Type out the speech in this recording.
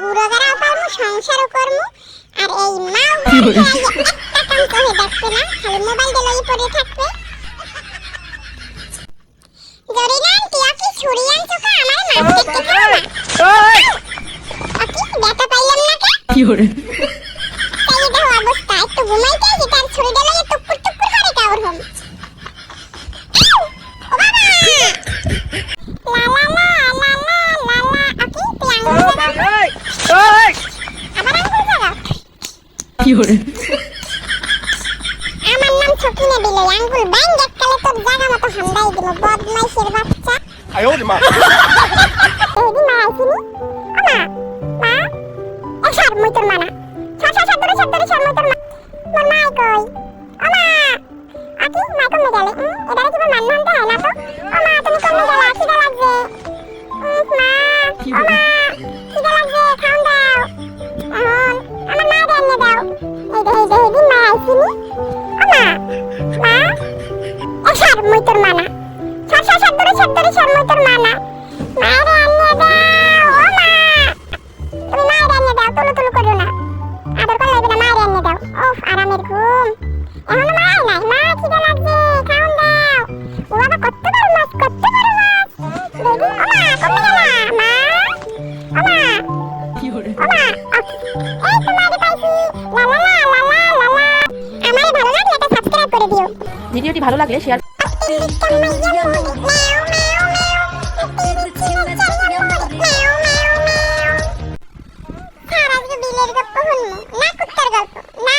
করাও পারমু সংসারও করমু আর এই মা একটা কাম করে দেখবে না খালি মোবাইল লই পড়ে থাকবে। জরিনা আন্টি আপনি ছুরি আনছো কা? আমার মাছ দেখতে খাও না? আপনি দেখা পাইলাম না কে? কি হরে তাই দেখো অবস্থা একটু ঘুমাইতে কি ওরে? আমার নাম ছকিনে বিলে আঙ্গুল ব্যাং এককালে তোর জায়গা মতো হামদাই দিব বদমাইশের বাচ্চা। আয় ওরে মা। এদি মা আইছিনি আমা মা মা। মোর মাই গেলে এদি মা আইছিনি আমা মা এ সার মুই তোর মানা সার সার সার ধরে সার ধরে সার মুই তোর মানা মায়ের রান্না দাও ও মা তুমি মায়ের রান্না দাও তুলু তুলু করো না আদর করে লাগবে না মায়ের রান্না দাও ওফ আরামের ঘুম এখনও মায়ের নাই মা খিদে লাগছে খাওন দাও ও বাবা কত বড় মাছ কত বড় মাছ বেবি ও মা কমে গেলা মা ও মা ও মা। এই তোমারে ভিডিওটি ভালো লাগলে শেয়ার না কুত্তার গল্প। না